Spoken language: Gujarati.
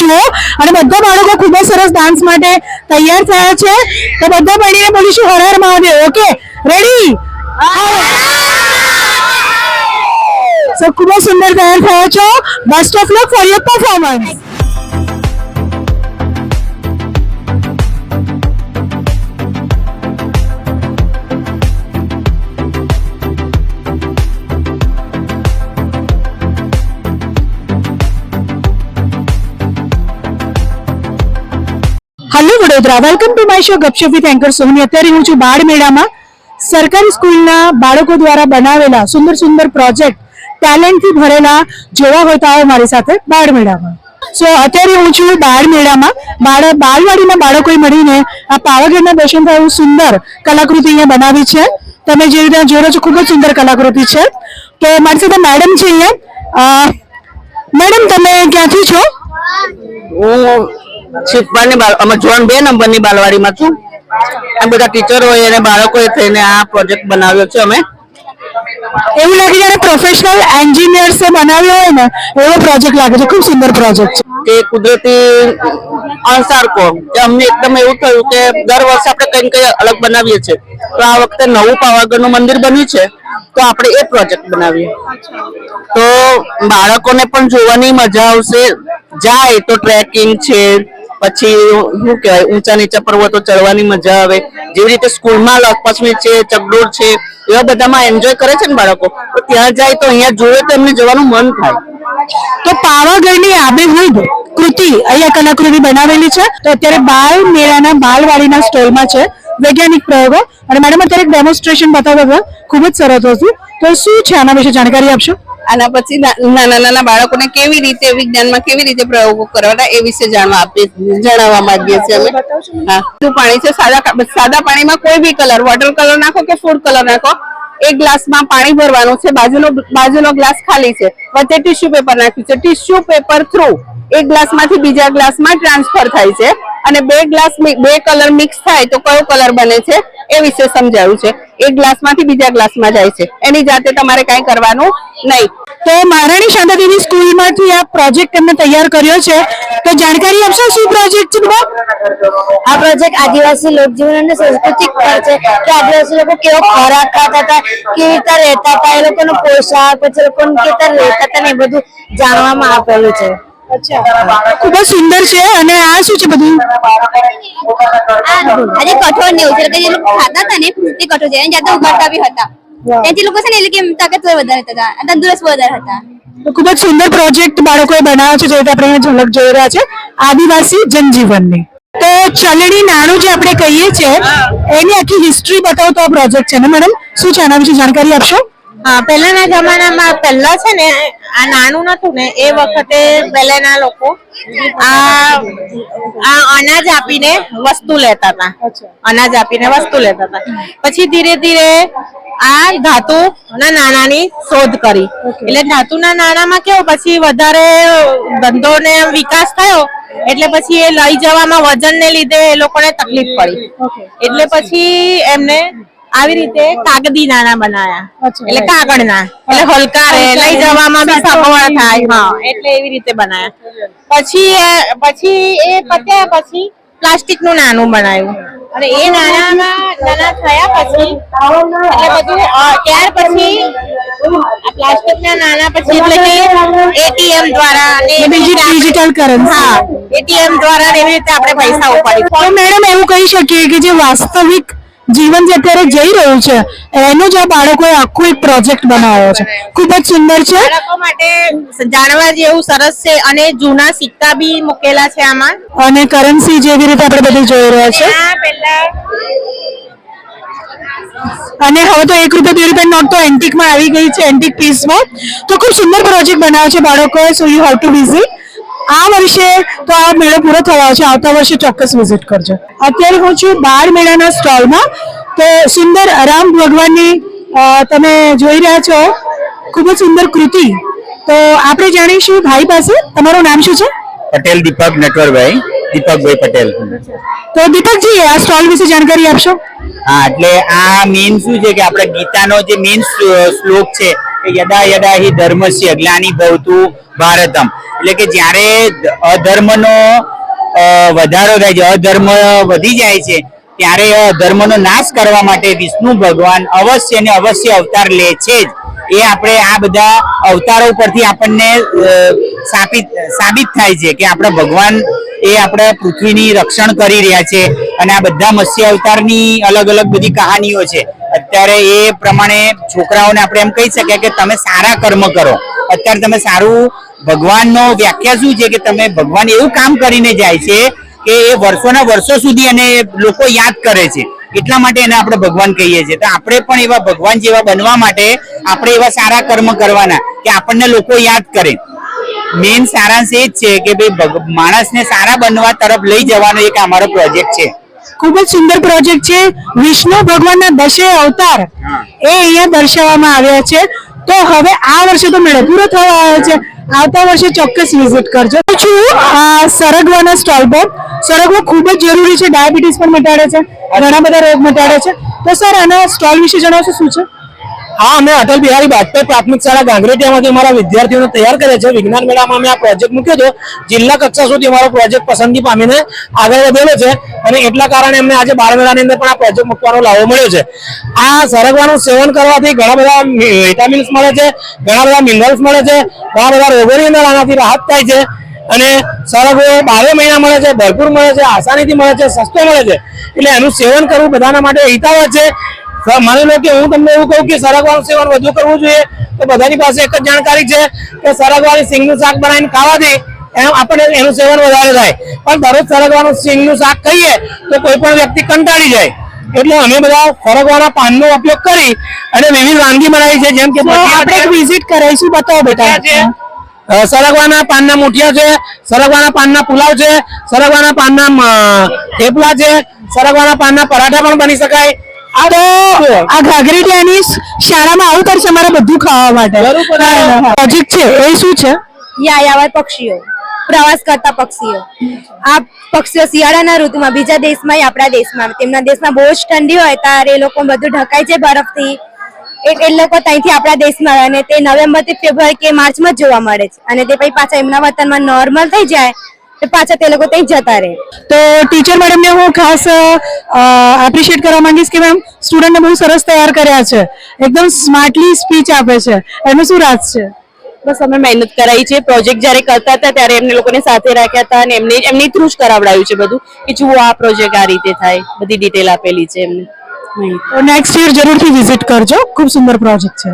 જુઓ અને બધા બાળકો ખૂબ જ સરસ ડાન્સ માટે તૈયાર થયા છે. તો બધા મળીને બોલીશું Har Har Mahadev. Okay ready so ખૂબ જ સુંદર તૈયાર થયા છો. Best of luck for your performance hello Vadodara. Welcome to my show Gapshap with anchor Soni અત્યારે હું છું બાળ મેળામાં સરકારી સ્કૂલના બાળકો દ્વારા બનાવેલા સુંદર સુંદર પ્રોજેક્ટ ટેલેન્ટથી ભરેલા જોવા હોય તો આવો મારી સાથે બાળ મેળામાં સો અત્યારે હું છું બાળ મેળામાં બાળ બાળવાડીના બાળકોએ મળીને આ પાવાગઢના દર્શન થાય એવું સુંદર કલાકૃતિ અહીંયા બનાવી છે. તમે જે રીતે જોડો છો, ખૂબ જ સુંદર કલાકૃતિ છે. તો મારી સાથે મેડમ છે અહીંયા. મેડમ તમે ક્યાંથી છો? હું શીખવાની અમે ઝોન બે નંબરની બાલવાડીમાં છું. આ બધા ટીચરો અને બાળકોએ થઈને આ પ્રોજેક્ટ બનાવ્યો છે અમે. એવું લાગે જ્યારે પ્રોફેશનલ એન્જિનિયર્સ બનાવ્યો હોય ને એવો પ્રોજેક્ટ લાગે છે. ખૂબ સુંદર પ્રોજેક્ટ છે. કે કુદરતી અણસાર કહો કે અમને એકદમ એવું થયું કે દર વર્ષે આપણે કંઈક કંઈ અલગ બનાવીએ છીએ. તો આ વખતે નવું પાવાગઢનું મંદિર બન્યું છે. તો આપણે એ પ્રોજેક્ટ બનાવીએ. તો બાળકોને પણ જોવાની મજા આવશે. જાય તો ટ્રેકિંગ છે. પછી શું કહેવાય, ઊંચા નીચા પર્વતો ચડવાની મજા આવે, જેવી રીતે સ્કૂલમાં લપસમી છે, ચકડોળ છે, એવા બધામાં એન્જોય કરે છે ને બાળકો? તો ત્યાં જાય તો અહીંયા જોવે તો એમને જવાનું મન થાય. તો પાવાગઢની આબેહૂબ કૃતિ અહીંયા કલાકૃતિ બનાવેલી છે. તો અત્યારે બાળ મેળાના બાલવાડીના સ્ટોલમાં છે. વૈજ્ઞાનિક પ્રયોગો. અને મેડમ અત્યારે ડેમોન્સ્ટ્રેશન બતાવ્યો ખૂબ જ સરસ હતું. તો શું છે આના વિશે જાણકારી આપશો? આના પછી નાના નાના બાળકોને કેવી રીતે વિજ્ઞાનમાં કેવી રીતે પ્રયોગો કરવાના એ વિશે જાણવા આપીએ જણાવવા માંગીએ છીએ અમે. હા. પાણી છે? સાદા સાદા પાણીમાં કોઈ બી કલર વોટર કલર નાખો કે ફૂડ કલર નાખો, એક ગ્લાસમાં પાણી ભરવાનું છે. બાજુનો બાજુનો ગ્લાસ ખાલી છે. વચ્ચે ટીશ્યુ પેપર નાખ્યું છે. ટીશ્યુ પેપર થ્રુ એક ગ્લાસમાંથી બીજા ગ્લાસમાં ટ્રાન્સફર થાય છે. અને બે ગ્લાસ બે કલર મિક્સ થાય તો કયો કલર બને છે એ વિશે સમજાવ્યું છે. એક ગ્લાસમાંથી બીજા ગ્લાસમાં જાય છે. એની જાતે તમારે કાંઈ કરવાનું નહીં. તો મહારાણી શાંતાદેવી સ્કૂલમાંથી આ પ્રોજેક્ટ એમને તૈયાર કર્યો છે. તો જાણકારી આપશો શું પ્રોજેક્ટ છે આ પ્રોજેક્ટ આદિવાસી લોકજીવન અને સાંસ્કૃતિક પર છે. કે આદિવાસી લોકો કેવો ખોરાક ખાતા હતા કેવી રીતે રહેતા હતા એ લોકોનો પોશાક પછી લોકોને કેવી રીતે રહેતા હતા ને એ બધું જાણવામાં આપેલું છે. ખૂબ જ સુંદર છે અને આ શું છે બધું? આજે કઠોળ ને એવું છે. જે લોકો ખાતા હતા ને તે કઠોળ છે એની જાતે ઉગાડતા બી હતા. ત્યાંથી લોકો છે ને એટલે કે તાકાતવર વધારે હતા અને તંદુરસ્ત વધારે હતા. તો ખૂબ જ સુંદર પ્રોજેક્ટ બાળકોએ બનાવ્યો છે જે રીતે આપણે ઝલક જોઈ રહ્યા છે આદિવાસી જનજીવનની. તો ચલણી નાણું જે આપણે કહીએ છીએ એની આખી હિસ્ટ્રી બતાવતો આ પ્રોજેક્ટ છે ને મેડમ શું છે આના વિશે જાણકારી આપશો? હા પહેલાના જમાનામાં પહેલા છે ને આ નાનું નતું ને એ વખતે પહેલાના લોકો આ આ અનાજ આપીને વસ્તુ લેતા હતા. અનાજ આપીને વસ્તુ લેતા હતા. પછી ધીરે ધીરે આ ધાતુ ના નાણાંની શોધ કરી. એટલે ધાતુના નાણાંમાં કેવું પછી વધારે ધંધો ને વિકાસ થયો એટલે પછી એ લઈ જવામાં વજન ને લીધે એ લોકોને તકલીફ પડી. એટલે પછી એમને આવી રીતે કાગદી નાના બનાયા. એટલે કાગળના. એટલે હલકા લઈ જવામાં બી સગવડ થાય. હા એટલે એવી રીતે બનાયા. પછી પછી એ પત્યા પછી પ્લાસ્ટિકનું નાનું બનાવ્યું અને એ નાણામાં નાના થયા પછી એટલે બધું ત્યાર પછી પ્લાસ્ટિક ના નાના પછી એટલે કે એટીએમ દ્વારા ડિજિટલ કરન્સી હા એટીએમ દ્વારા એવી રીતે આપણે પૈસા ઉપાડી. તો મેડમ એવું કહી શકીએ કે જે વાસ્તવિક જીવન જે અત્યારે જઈ રહ્યું છે એનો જ આ બાળકોએ આખો એક પ્રોજેક્ટ બનાવ્યો છે. ખૂબ જ સુંદર છે. બાળકો માટે જાણવા જેવું સરસ છે અને જૂના સિક્કા બી મૂકેલા છે આમાં. અને કરન્સી જેવી રીતે આપણે બધી જોઈ રહ્યા છે. પહેલા અને હવે તો એક રૂપિયા બે રૂપિયા નોટ તો એન્ટિકમાં આવી ગઈ છે એન્ટિક પીસમાં તો ખૂબ સુંદર પ્રોજેક્ટ બનાવ્યો છે બાળકોએ so you have to visit આ વર્ષે તો આ મેળો પૂરો થવાનો છે. આવતા વર્ષે ચોક્કસ વિઝિટ કરજો. અત્યારે હું છું બાળ મેળાના સ્ટોલમાં. તો સુંદર રામ ભગવાનની તમે જોઈ રહ્યા છો ખૂબ જ સુંદર કૃતિ. તો આપણે જાણીશું ભાઈ પાસે. તમારું નામ શું છે? પટેલ દીપક નટવરભાઈ. દીપકભાઈ પટેલ. તો દીપકજી આ સ્ટોલ વિશે જાણકારી આપશો? હા એટલે આ મેઇન શું છે કે આપણે ગીતાનો જે મેઇન શ્લોક છે કે યદા યદા હિ ધર્મસ્ય ગ્લાનિ ભવતુ ભારતમ. એટલે કે જ્યારે અધર્મનો વધારો થાય છે, અધર્મ વધી જાય છે, ત્યારે અધર્મનો નાશ કરવા માટે વિષ્ણુ ભગવાન અવશ્ય ને અવશ્ય અવતાર લે છે જ. એ આપણે આ બધા અવતારો પરથી આપણને સાબિત સાબિત થાય છે કે આપણા ભગવાન એ આપણે પૃથ્વીની રક્ષણ કરી રહ્યા છે અને આ બધા મત્સ્ય અવતારની અલગ અલગ બધી કહાનીઓ છે. અત્યારે એ પ્રમાણે છોકરાઓને આપણે એમ કહી શકીએ કે તમે સારા કર્મ કરો. અત્યારે તમે સારું ભગવાનનો વ્યાખ્યા શું છે કે તમે ભગવાન એવું કામ કરીને જાય છે કે એ વર્ષોના વર્ષો સુધી અને લોકો યાદ કરે છે. એટલા માટે એને આપણે ભગવાન કહીએ છીએ. તો આપણે પણ એવા ભગવાન જેવા બનવા માટે આપણે એવા સારા કર્મ કરવાના કે આપણને લોકો યાદ કરે. મેઇન સારાંશ એ જ છે કે ભાઈ માણસને સારા બનવા તરફ લઈ જવાનો એક અમારો પ્રોજેક્ટ છે. ખૂબ જ સુંદર પ્રોજેક્ટ છે. વિષ્ણુ ભગવાનના દશે અવતાર એ અહીંયા દર્શાવવામાં આવ્યા છે. તો હવે આ વર્ષે તો મેળો પૂરો થવા આવ્યો છે. આવતા વર્ષે ચોક્કસ વિઝિટ કરજો. છું સરગવાના સ્ટોલ પર સરગવો ખૂબ જ જરૂરી છે. ડાયાબિટીસ પણ મટાડે છે. ઘણા બધા રોગ મટાડે છે. તો સર, આના સ્ટોલ વિશે જણાવશો શું છે? હા, અમે અટલ બિહારી વાજપેયી પ્રાથમિક શાળા ગાંગરેટિયામાંથી અમારા વિદ્યાર્થીઓને તૈયાર કરે છે. વિજ્ઞાન મેળામાં અમે આ પ્રોજેક્ટ મૂક્યો હતો જિલ્લા કક્ષા સુધી અમારો પ્રોજેક્ટ પસંદગી પામીને આગળ વધેલો છે અને એટલા કારણે અમને આજે બાળ મેળાની અંદર પણ આ પ્રોજેક્ટ મૂકવાનો લાવો મળ્યો છે. આ સરગવાનું સેવન કરવાથી ઘણા બધા વિટામિન્સ મળે છે, ઘણા બધા મિનરલ્સ મળે છે, ઘણા બધા રોગોની અંદર આનાથી રાહત થાય છે. અને સરગવો બારે મહિના મળે છે, ભરપૂર મળે છે, આસાનીથી મળે છે, સસ્તો મળે છે. એટલે એનું સેવન કરવું બધાના માટે હિતાવહ છે. માની લો કે હું તમને એવું કહું કે સરગવાનું સેવન વધુ કરવું જોઈએ તો બધાની પાસે એક જ જાણકારી છે કે સરગવાની સિંગનું શાક બનાવીને ખાવાથી એમ આપણે એનું સેવન વધારે થાય. પણ દરરોજ સરગવાનું સિંગનું શાક ખાઈએ તો કોઈ પણ વ્યક્તિ કંટાળી જાય. એટલે અમે બધા ફરગવાના પાનનો ઉપયોગ કરી અને વિવિધ વાનગી બનાવી છે જેમ કે આપણે એક વિઝિટ કરાવીશું બતાવો બેટા. સરગવાના પાનના મુઠિયા છે સરગવાના પાનના પુલાવ છે સરગવાના પાનના થેપલા છે સરગવાના પાનના પરાઠા પણ બની શકાય. આ આ ઘાઘરેટિયાની શાળામાં આવું કરશે અમારે બધું ખાવા માટે. પ્રોજેક્ટ છે. એ શું છે? યાયાવર પક્ષીઓ. પ્રવાસ કરતા પક્ષીઓ. આ પક્ષીઓ શિયાળાના ઋતુમાં બીજા દેશમાં આપણા દેશમાં. તેમના દેશમાં બહુ જ ઠંડી હોય ત્યારે એ લોકો બધું ઢકાય છે બરફથી. એ એ લોકો ત્યાંથી આપણા દેશમાં આવે અને તે નવેમ્બરથી ફેબ્રુઆરી કે માર્ચમાં જ જોવા મળે છે. અને તે પછી પાછા એમના વતનમાં નોર્મલ થઈ જાય તો પાછા તે લોકો ત્યાં જતા રહે. તો ટીચર મેડમને હું ખાસ એપ્રિશિએટ કરવા માંગીશ કે મેમ સ્ટુડન્ટને બહુ સરસ તૈયાર કર્યા છે. એકદમ સ્માર્ટલી સ્પીચ આપે છે. એનું શું રાજ છે? બસ અમે મહેનત કરાવી છે. પ્રોજેક્ટ જ્યારે કરતા હતા ત્યારે એમને લોકોને સાથે રાખ્યા હતા અને એમને એમની થ્રુ જ કરાવડાવ્યું છે બધું કે જુઓ આ પ્રોજેક્ટ આ રીતે થાય. બધી ડિટેલ આપેલી છે એમને. નેક્સ્ટ યર જરૂરથી વિઝિટ કરજો. ખૂબ સુંદર પ્રોજેક્ટ છે.